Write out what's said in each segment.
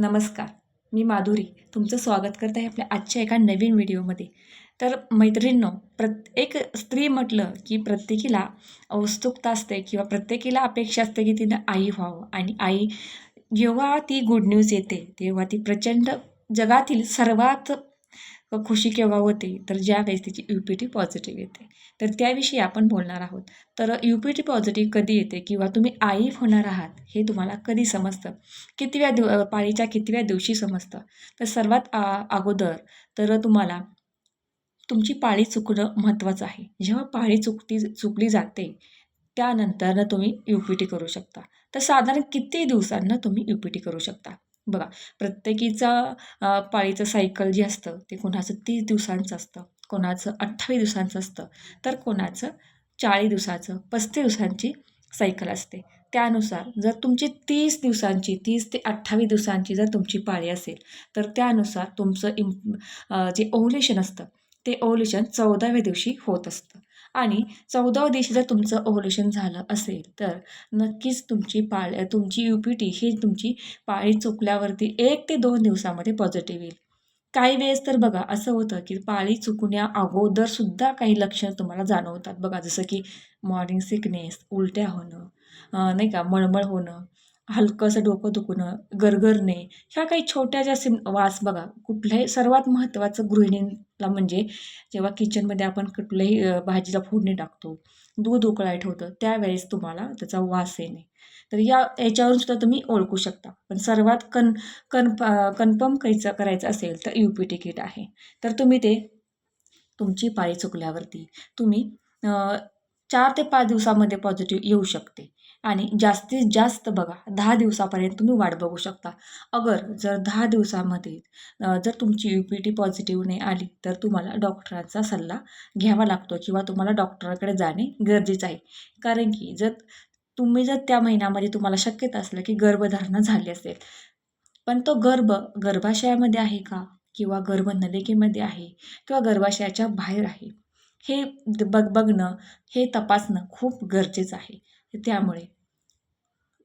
नमस्कार मी माधुरी. तुमचं स्वागत करत आहे आपल्या आजच्या एका नवीन व्हिडिओमध्ये. तर मैत्रिणींनो प्रत्येक स्त्री म्हटलं की प्रत्येकीला उत्सुकता असते किंवा प्रत्येकीला अपेक्षा असते की तिनं आई व्हावं. आणि आई जेव्हा ती गुड न्यूज येते तेव्हा ती प्रचंड जगातील सर्वात खुशी केव्हा होते तर ज्यावेळेस तिची यू पी टी पॉझिटिव्ह येते. तर त्याविषयी आपण बोलणार आहोत. तर यू पी टी पॉझिटिव्ह कधी येते किंवा तुम्ही आई होणार आहात हे तुम्हाला कधी समजतं? कितव्या दिव पाळीच्या कितव्या दिवशी समजतं? तर सर्वात आ अगोदर तर तुम्हाला तुमची पाळी चुकणं महत्त्वाचं आहे. जेव्हा पाळी चुकती चुकली जाते त्यानंतर तुम्ही यू पी टी करू शकता. तर साधारण किती दिवसांना तुम्ही यू पी टी करू शकता? बघा प्रत्येकीचा पाळीचं सायकल जे असतं ते कोणाचं तीस दिवसांचं असतं कोणाचं अठ्ठावीस दिवसांचं असतं तर कोणाचं चाळीस दिवसाचं पस्तीस दिवसांची सायकल असते. त्यानुसार जर तुमची तीस दिवसांची तीस ते अठ्ठावीस दिवसांची जर तुमची पाळी असेल तर त्यानुसार तुमचं इम जे ओव्हलेशन असतं ते ओव्हलेशन चौदाव्या दिवशी होत असतं. आणि चौदाव्या दिवशी जर तुमचं ओव्हल्युशन झालं असेल तर नक्कीच तुमची पाळ तुमची यू पी टी ही तुमची पाळी चुकल्यावरती एक ते दोन दिवसामध्ये पॉझिटिव्ह येईल. काही वेळेस तर बघा असं होतं की पाळी चुकण्या अगोदरसुद्धा काही लक्षणं तुम्हाला जाणवतात. बघा जसं की मॉर्निंग सिकनेस उलट्या होणं नाही का मळमळ होणं हलकंसं डोकं दुखणं गरगरणे ह्या काही छोट्या ज्या सिम वास बघा कुठल्याही सर्वात महत्त्वाचं गृहिणीला म्हणजे जेव्हा किचनमध्ये आपण कुठल्याही भाजीला फोडणी टाकतो दूध उकळाय ठेवतं त्यावेळेस तुम्हाला त्याचा वास येणे. तर या याच्यावरून सुद्धा तुम्ही ओळखू शकता. पण सर्वात कन कन्फ कन्फर्म करायचं करायचं असेल तर यू पी तिकीट आहे. तर तुम्ही ते तुमची पाळी चुकल्यावरती तुम्ही चार ते पाच दिवसामध्ये पॉझिटिव्ह येऊ शकते. आणि जास्तीत जास्त बघा दहा दिवसापर्यंत तुम्ही वाट बघू शकता. अगर जर दहा दिवसामध्ये जर तुमची यू पी टी पॉझिटिव्ह नाही आली तर तुम्हाला डॉक्टरांचा सल्ला घ्यावा लागतो किंवा तुम्हाला डॉक्टराकडे जाणे गरजेचं आहे. कारण की जर तुम्ही जर त्या महिन्यामध्ये तुम्हाला शक्यता असलं की गर्भधारणा झाली असेल पण तो गर्भ गर्भाशयामध्ये आहे का? किंवा गर्भनलिकेमध्ये आहे? किंवा गर्भाशयाच्या बाहेर आहे? हे बघ बघणं हे तपासणं खूप गरजेचं आहे. त्यामुळे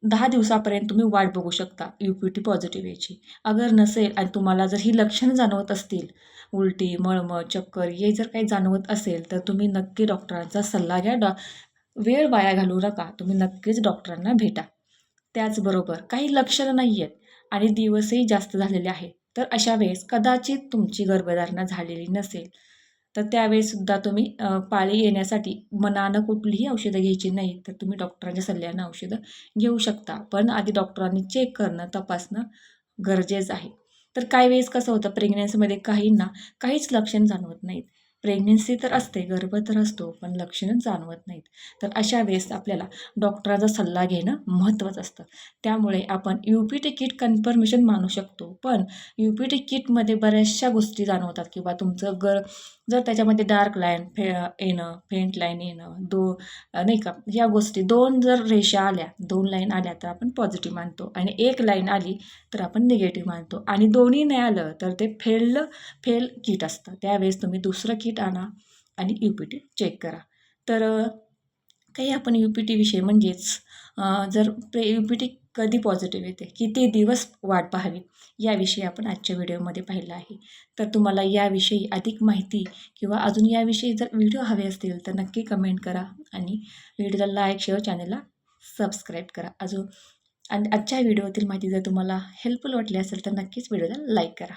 दहा दिवसापर्यंत तुम्ही वाट बघू शकता यू पी टी पॉझिटिव्ह याची. अगर नसेल आणि तुम्हाला जर ही लक्षणं जाणवत असतील उलटी मळमळ चक्कर हे जर काही जाणवत असेल तर तुम्ही नक्की डॉक्टरांचा सल्ला घ्या. डॉ वेळ वाया घालू नका. तुम्ही नक्कीच डॉक्टरांना भेटा. त्याचबरोबर काही लक्षणं नाही आहेत आणि दिवसही जास्त झालेले आहेत तर अशा वेळेस कदाचित तुमची गर्भधारणा झालेली नसेल तर त्यावेळेसुद्धा तुम्ही पाळी येण्यासाठी मनानं कुठलीही औषधं घ्यायची नाही. तर तुम्ही डॉक्टरांच्या सल्ल्यानं औषधं घेऊ शकता. पण आधी डॉक्टरांनी चेक करणं तपासणं गरजेचं आहे. तर काही वेळेस कसं होतं प्रेग्नन्सीमध्ये काहींना काहीच लक्षण जाणवत नाहीत. प्रेग्नेन्सी तर असते गर्भ तर असतो पण लक्षणं जाणवत नाहीत. तर अशा वेळेस आपल्याला डॉक्टराचा सल्ला घेणं महत्त्वाचं असतं. त्यामुळे आपण U P T kit confirmation मानू शकतो. पण यू पी टी किटमध्ये बऱ्याचशा गोष्टी जाणवतात किंवा तुमचं गर जर त्याच्यामध्ये डार्क लाईन फे येणं फेंट लाईन येणं दो नाही का ह्या गोष्टी दोन जर रेषा आल्या दोन लाईन आल्या तर आपण पॉझिटिव्ह मानतो आणि एक लाईन आली तर आपण निगेटिव्ह मानतो. आणि दोन्ही नाही आलं तर ते फेल्ड फेल किट असतं. त्यावेळेस तुम्ही दुसरं किट आणा आणि यू पी टी चेक करा. तर काही आपण यू पी टीविषयी म्हणजेच जर प्रे यू पी टी कधी पॉझिटिव्ह येते किती दिवस वाट पाहावी याविषयी आपण आजच्या व्हिडिओमध्ये पाहिलं आहे. तर तुम्हाला याविषयी अधिक माहिती किंवा अजून याविषयी जर व्हिडिओ हवे असतील तर नक्की कमेंट करा आणि व्हिडिओला लाईक शेअर चॅनलला सबस्क्राईब करा. अजून आणि आजच्या व्हिडिओतील माहिती जर तुम्हाला हेल्पफुल वाटली असेल तर नक्कीच व्हिडिओला लाईक करा.